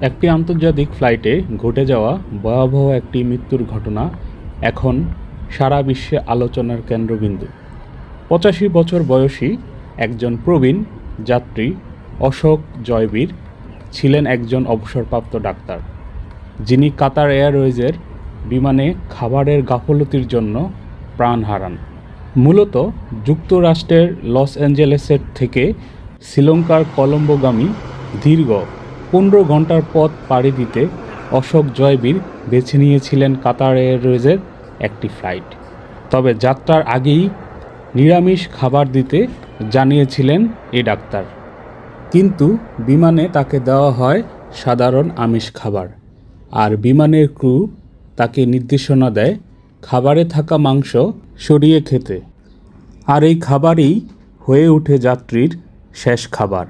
একটি আন্তর্জাতিক ফ্লাইটে ঘটে যাওয়া ভয়াবহ একটি মৃত্যুর ঘটনা এখন সারা বিশ্বে আলোচনার কেন্দ্রবিন্দু। পঁচাশি বছর বয়সী একজন প্রবীণ যাত্রী অশোক জয়বীর ছিলেন একজন অবসরপ্রাপ্ত ডাক্তার। যিনি কাতার এয়ারওয়েজের বিমানে খাবারের গাফলতির জন্য প্রাণ হারান। মূলত যুক্তরাষ্ট্রের লস অ্যাঞ্জেলেসের থেকে শ্রীলঙ্কার কলম্বোগামী দীর্ঘ পনেরো ঘণ্টার পথ পাড়ি দিতে অশোক জয়বীর বেছে নিয়েছিলেন কাতার এয়ারওয়েজের একটি ফ্লাইট। তবে যাত্রার আগেই নিরামিষ খাবার দিতে জানিয়েছিলেন এ ডাক্তার। কিন্তু বিমানে তাকে দেওয়া হয় সাধারণ আমিষ খাবার। আর বিমানের ক্রু তাকে নির্দেশনা দেয় খাবারে থাকা মাংস সরিয়ে খেতে। আর এই খাবারই হয়ে ওঠে যাত্রীর শেষ খাবার।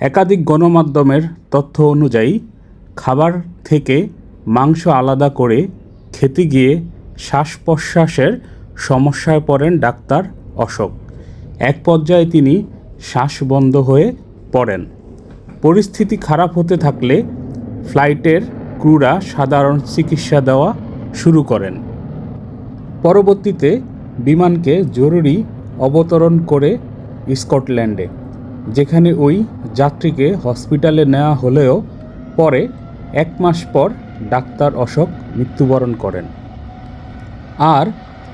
একাধিক গণমাধ্যমের তথ্য অনুযায়ী, খাবার থেকে মাংস আলাদা করে খেতে গিয়ে শ্বাস প্রশ্বাসের সমস্যায় পড়েন ডাক্তার অশোক। এক পর্যায়ে তিনি শ্বাস বন্ধ হয়ে পড়েন। পরিস্থিতি খারাপ হতে থাকলে ফ্লাইটের ক্রুরা সাধারণ চিকিৎসা দেওয়া শুরু করেন। পরবর্তীতে বিমানকে জরুরি অবতরণ করে স্কটল্যান্ডে। যেখানে ওই যাত্রীকে হসপিটালে নেওয়া হলেও পরে এক মাস পর ডাক্তার অশোক মৃত্যুবরণ করেন। আর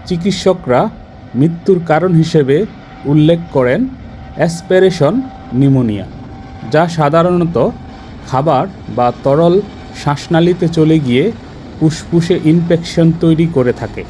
চিকিৎসকরা মৃত্যুর কারণ হিসেবে উল্লেখ করেন অ্যাসপিরেশন নিউমোনিয়া, যা সাধারণত খাবার বা তরল শ্বাসনালীতে চলে গিয়ে ফুসফুসে ইনফেকশন তৈরি করে থাকে।